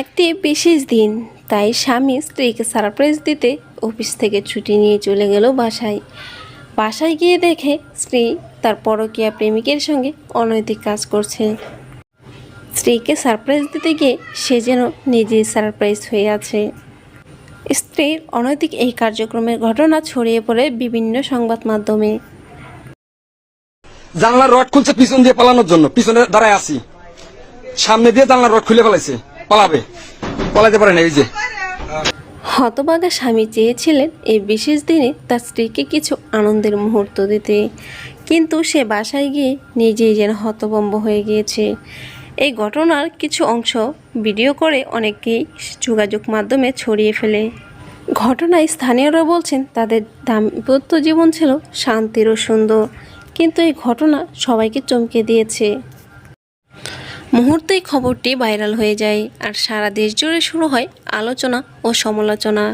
একটি বিশেষ দিন, তাই স্বামী স্ত্রীকে সারপ্রাইজ দিতে অফিস থেকে ছুটি নিয়ে চলে গেল বাসায়। বাসায় গিয়ে দেখে স্ত্রী তার পরকীয়া প্রেমিকের সঙ্গে অনৈতিক কাজ করছে। স্ত্রীকে সারপ্রাইজ দিতে গিয়ে সে যেন নিজেই সারপ্রাইজ হয়ে আছে। স্ত্রীর অনৈতিক এই কার্যক্রমের ঘটনা ছড়িয়ে পড়ে বিভিন্ন সংবাদ মাধ্যমে। জানলার রড খুলছে পিছন দিয়ে পালানোর জন্য, পিছনে দাঁড়ায় আছি। সামনে দিয়ে জানলার রড খুলে ফেলাইছে। পালাবে। পালাতে পারে না, এই যে। হতবাগা স্বামী চেয়েছিলেন এই বিশেষ দিনে তার স্ত্রীকে কিছু আনন্দের মুহূর্ত দিতে। কিন্তু সে বাসায় গিয়ে নিজেই যেন হতবম্ব হয়ে গিয়েছে। এই ঘটনার কিছু অংশ ভিডিও করে অনেকেই যোগাযোগ মাধ্যমে ছড়িয়ে ফেলে। ঘটনায় স্থানীয়রা বলছেন, তাদের দাম্পত্য জীবন ছিল শান্তির ও সুন্দর। কিন্তু এই ঘটনা সবাইকে চমকে দিয়েছে। মুহূর্তেই খবরটি ভাইরাল হয়ে যায় আর সারা দেশ জুড়ে শুরু হয় আলোচনা ও সমালোচনা।